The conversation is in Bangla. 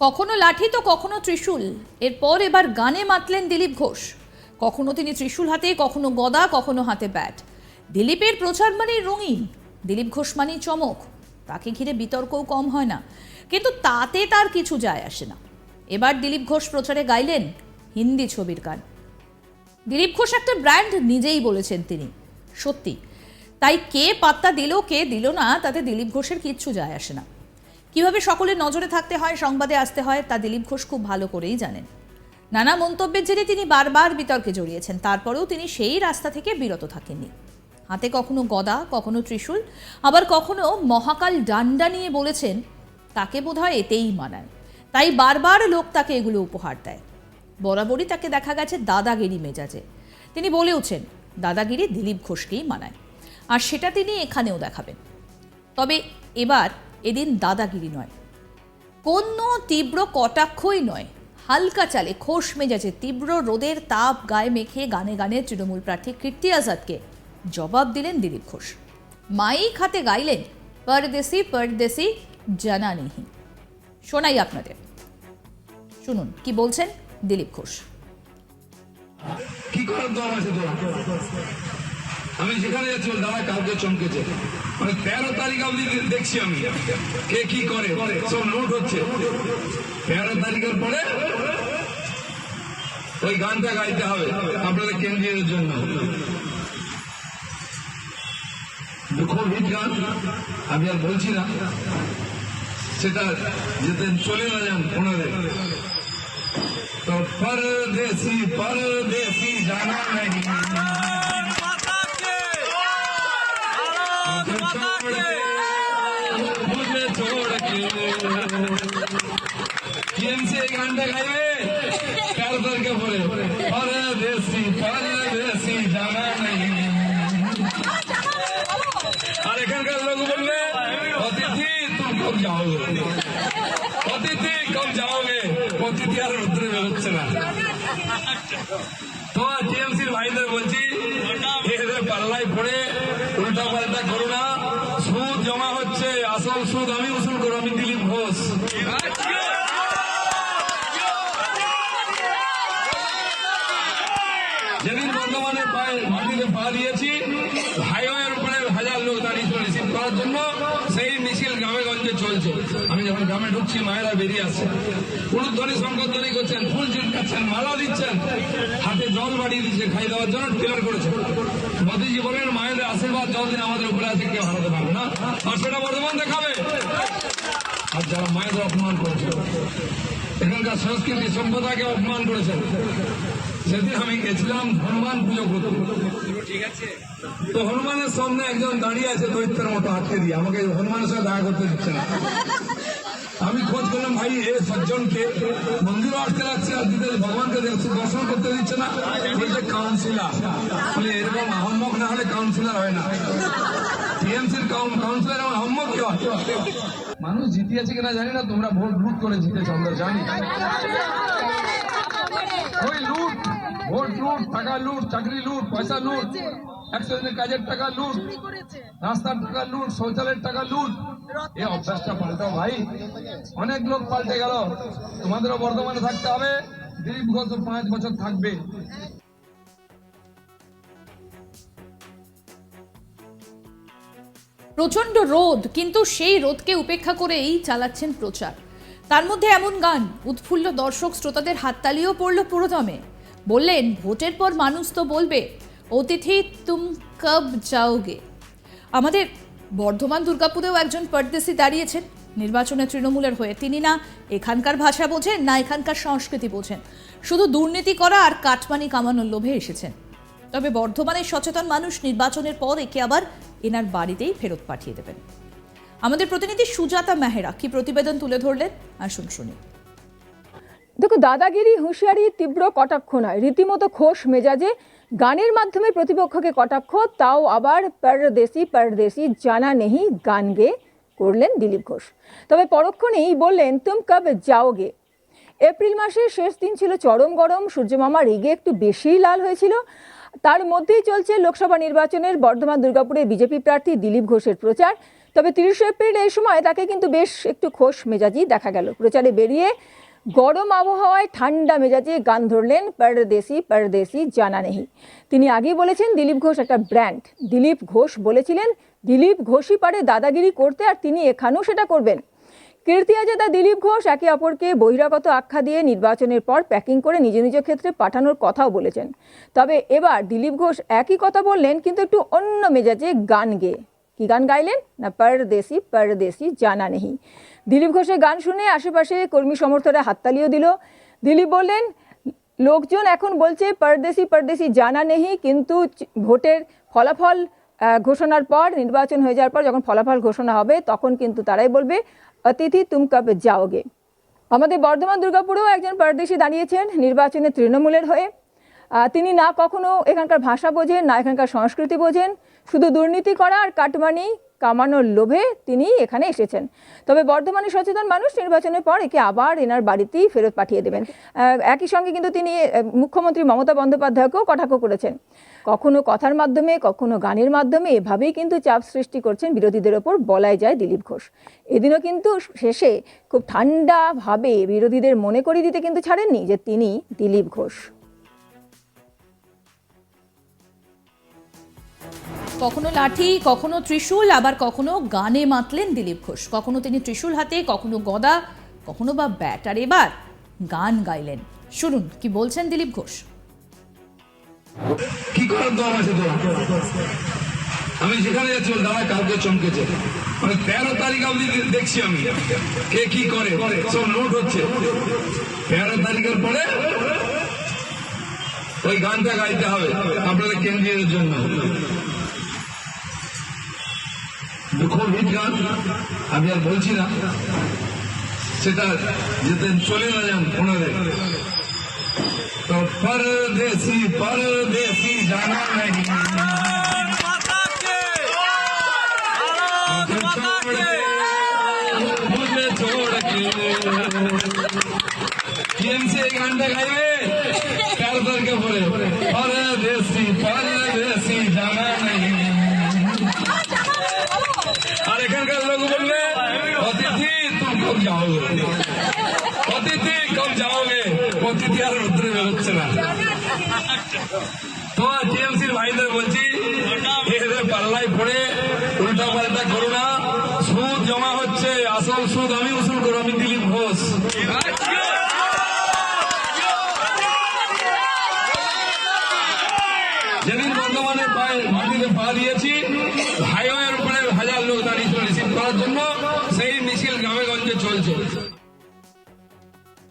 কখনো লাঠি তো কখনো ত্রিশূল। এরপর এবার গানে মাতলেন দিলীপ ঘোষ। কখনো তিনি ত্রিশূল হাতে, কখনো গদা, কখনো হাতে ব্যাট। দিলীপের প্রচার মানেই রঙিন। দিলীপ ঘোষ মানেই চমক। তাকে ঘিরে বিতর্কও কম হয় না। কিন্তু তাতে তার কিছু যায় আসে না। এবার দিলীপ ঘোষ প্রচারে গাইলেন হিন্দি ছবির গান। দিলীপ ঘোষ একটা ব্র্যান্ড নিজেই বলেছেন তিনি। সত্যি। তাই কে পাত্তা দিল, কে দিল না, তাতে দিলীপ ঘোষের কিচ্ছু যায় আসে না। কীভাবে সকলের নজরে থাকতে হয়, সংবাদে আসতে হয়, তা দিলীপ ঘোষ খুব ভালো করেই জানেন। নানা মন্তব্যের জেরে তিনি বারবার বিতর্কে জড়িয়েছেন। তারপরেও তিনি সেই রাস্তা থেকে বিরত থাকেননি। হাতে কখনো গদা, কখনো ত্রিশূল, আবার কখনো মহাকাল ডান্ডা নিয়ে বলেছেন, তাকে বোধহয় এতেই মানায়। তাই বারবার লোক তাকে এগুলো উপহার দেয়। বরাবরই তাকে দেখা গেছে দাদাগিরি মেজাজে। তিনি বলেওছেন, দাদাগিরি দিলীপ ঘোষকেই মানায়। আর সেটা তিনি এখানেও দেখাবেন। তবে এবার এদিন দাদাগিরি নয়। কোনো তীব্র কটাক্ষই নয়। হালকা চালে খোশ মেজাজে তীব্র রোদের তাপ গায়ে মেখে গানে গানে তৃণমূল প্রার্থী কীর্তি আজাদকে জবাব দিলেন দিলীপ ঘোষ। মাইক হাতে গাইলেন, পরদেশি পরদেশি, জানা নেহি। শোনাই আপনাদের। শুনুন, কি বলছেন দিলীপ ঘোষ? কি করার দম আছে আমি যেখানে যাচ্ছি দাদা কাউকে চমকেছে। তেরো তারিখ অবধি দেখছি আমি। কে কি করে? সব নোট হচ্ছে। তেরো তারিখের পরে ওই গানটা গাইতে হবে আপনাদের কেন্দ্রীয় জন্য। খুব হিট গান, আমি আর বলছি না। সেটা যেতে চলে না যান ফোনারে টিএমসি এই গানটা গাইবে? কার দরকে পড়ে পরদেশি পরদেশি জানা নেই। আর এখানকার লোক বলবে, অতিথি, তুমি কব যাওগে অতিথি কব যাওগে, অতিথি আর রুদ্রে বেরোচ্ছে না। তো টিএমসির ভাইদের বলছি এদের পাল্লায় পড়ে উল্টা পাল্টা করো না সুদ জমা হচ্ছে আসল সুদ আমি উসুল করব আমি দিলীপ ঘোষ যেদিন মাটিতে পা দিয়েছি। হাইওয়ের উপরে হাজার লোক দাঁড়িয়েছিল রিসিভ করার জন্য। সেই মিছিল গ্রামে গঞ্জে চলছে। আমি যখন গ্রামে ঢুকছি, মায়েরা বেরিয়ে আসছে। উলুধ্বনি শঙ্করধ্বনি করছেন, ফুল চিনকাচ্ছেন মালা দিচ্ছেন। হাতে জল বাড়িয়ে দিচ্ছে খাই দেওয়ার জন্য টিলার করেছে। মোদীজি বলেন মায়েদের আশীর্বাদ যতদিন আমাদের উপরে আছে, কেউ হারাতে পারবে না। আর সেটা বর্ধমান দেখাবে। আর যারা মায়েদের অপমান করেছে, এখানকার সংস্কৃতি সভ্যতাকে অপমান করেছেন সেদিন আমি গেছিলাম হনুমান পুজো করতে। তো হনুমানের সামনে একজন দাঁড়িয়ে আছে দৈত্যের মতো আটকে দিয়ে। আমাকে হনুমানের সাথে দেখা করতে দিচ্ছে না। আমি খোঁজ করলাম, ভাই, এ সজ্জনকে মন্দিরও আটকে রাখছে আর দিতে ভগবানকে দর্শন করতে দিচ্ছে না। বলছে, কাউন্সিলার। এরকম আহম্মক না হলে কাউন্সিলার হয় না। টিএমসির কাউন্সিলর এমন আহম্মক কি হয় মানুষ জিতিয়েছে কিনা জানি না, তোমরা ভোট লুট করে জিতেছ, আমরা জানি ওই লুট ভোট লুট টাকা লুট চাকরি লুট পয়সা লুট একশো দিনের কাজের টাকা লুট রাস্তার টাকা লুট শৌচালয়ের টাকা লুট। এই অভ্যাসটা পাল্টাও ভাই। অনেক লোক পাল্টে গেল। তোমাদেরও বর্ধমানে থাকতে হবে। দিলীপ ঘোষ পাঁচ বছর থাকবে। প্রচণ্ড রোদ কিন্তু সেই রোদকে উপেক্ষা করেই চালাচ্ছেন প্রচার। তার মধ্যে এমন গান উৎফুল্ল দর্শক শ্রোতাদের হাততালিও পড়ল পুরোদমে। বললেন, ভোটের পর মানুষ তো বলবে, অতিথি তুম কব যাওগে। আমাদের বর্ধমান দুর্গাপুরেও একজন পরদেশি দাঁড়িয়েছেন, নির্বাচনে তৃণমূলের হয়ে। তিনি না এখানকার ভাষা বোঝেন, না এখানকার সংস্কৃতি বোঝেন। শুধু দুর্নীতি করা আর কাটমানি কামানোর লোভে এসেছেন। তবে বর্ধমানের সচেতন মানুষ নির্বাচনের পর একে আবার এনার বাড়িতেই ফেরত পাঠিয়ে দেবেন। আমাদের প্রতিনিধি সুজাতা মেহেরা কি প্রতিবেদন তুলে ধরলেন? আসুন শুনি। দেখো, দাদাগিরি, হুঁশিয়ারি, তীব্র কটাক্ষ নয়। রীতিমতো খোশ মেজাজে গানের মাধ্যমে প্রতিপক্ষকে কটাক্ষ, তাও আবার পরদেশি পরদেশি জানা নেহি গান গে করলেন দিলীপ ঘোষ। তবে পরক্ষণেই বললেন, তুম কব যাওগে? এপ্রিল মাসের শেষ দিন ছিল চরম গরম, সূর্যমামা রেগে একটু বেশিই লাল হয়েছিল। তার মধ্যেই চলছে লোকসভা নির্বাচনের বর্ধমান, দুর্গাপুরে বিজেপি প্রার্থী দিলীপ ঘোষের প্রচার। তবে তিরিশে এপ্রিল এই সময় তাকে কিন্তু বেশ একটু খোশ মেজাজি দেখা গেল। প্রচারে বেরিয়ে গরম আবহাওয়ায় ঠান্ডা মেজাজে গান ধরলেন পরদেশি পরদেশি জানা নেই। তিনি আগেই বলেছেন দিলীপ ঘোষ একটা ব্র্যান্ড। দিলীপ ঘোষ বলেছিলেন, দিলীপ ঘোষই পারে দাদাগিরি করতে আর তিনি এখানেও সেটা করবেন। কীর্তি আজাদা, দিলীপ ঘোষ একে অপরকে বহিরাগত আখ্যা দিয়ে নির্বাচনের পর প্যাকিং করে নিজ নিজ ক্ষেত্রে পাঠানোর কথাও বলেছেন। তবে এবার দিলীপ ঘোষ একই কথা বললেন, কিন্তু একটু অন্য মেজাজে গান গেয়ে। কি গান গাইলেন? না পরদেশি পরদেশি জানা নেই। দিলীপ ঘোষের গান শুনে আশেপাশে কর্মী সমর্থকরা হাততালিও দিল। দিলীপ বললেন, লোকজন এখন বলছে পরদেশি পরদেশি জানা নেই, কিন্তু ভোটের ফলাফল ঘোষণার পর, নির্বাচন হয়ে যাওয়ার পর যখন ফলাফল ঘোষণা হবে, তখন কিন্তু তারাই বলবে, অতিথি তুম কবে যাওগে? আমাদের বর্ধমান দুর্গাপুরেও একজন পরদেশি দাঁড়িয়েছেন, নির্বাচনে তৃণমূলের হয়ে। তিনি না কখনো এখানকার ভাষা বোঝেন, না এখানকার সংস্কৃতি বোঝেন। শুধু দুর্নীতি করা আর কাটমানি কামানোর লোভে তিনি এখানে এসেছেন। তবে বর্ধমানে সচেতন মানুষ নির্বাচনের পর একে আবার এনার বাড়িতেই ফেরত পাঠিয়ে দেবেন। একই সঙ্গে কিন্তু তিনি মুখ্যমন্ত্রী মমতা বন্দ্যোপাধ্যায়কেও কটাক্ষ করেছেন। কখনো কথার মাধ্যমে, কখনো গানের মাধ্যমে এভাবেই কিন্তু চাপ সৃষ্টি করছেন বিরোধীদের ওপর বলাই যায় দিলীপ ঘোষ। এদিনও কিন্তু শেষে খুব ঠান্ডাভাবে বিরোধীদের মনে করিয়ে দিতে কিন্তু ছাড়েননি যে তিনি দিলীপ ঘোষ। কখনো লাঠি, কখনো ত্রিশূল, আবার কখনো গানে মাতলেন দিলীপ ঘোষ। কখনো তিনি ত্রিশূল হাতে, কখনো গদা, কখনো বা ব্যাট। আর এবার গান গাইলেন। শুনুন, কি বলছেন দিলীপ ঘোষ? কি করার দম আছে আমি যেখানে যাচ্ছি দাদা কালকে চমকেছে। মানে তেরো তারিখ অবধি দেখছি আমি। কে কি করে? সব নোট হচ্ছে। তেরো তারিখের পরে ওই গানটা গাইতে হবে আপনাদের কেন্দ্রীয়ের জন্য। দুঃখভিত গান, আমি আর বলছি না। সেটা যেতে চলে না যান ওনাদের তো পরদেশি পরদেশি জানা নেই। মুঝে ছোড় কে গানটা গাইবে? কার দরকার পরে পরদেশি পরদেশি। এখানকার লোক বলবে, অতিথি, তুমি কব যাওগে অতিথি কব যাওগে অতিথি আর রুদ্রে বেরোচ্ছে না। তো টিএমসির ভাইদের বলছি এদের পাল্লায় পড়ে, উল্টা পাল্টা করো না। সুদ জমা হচ্ছে, আসল সুদ আমি উসুল করব, আমি দিলীপ ঘোষ। যেদিন বর্ধমানে পায়ে মাটিতে পা দিয়েছি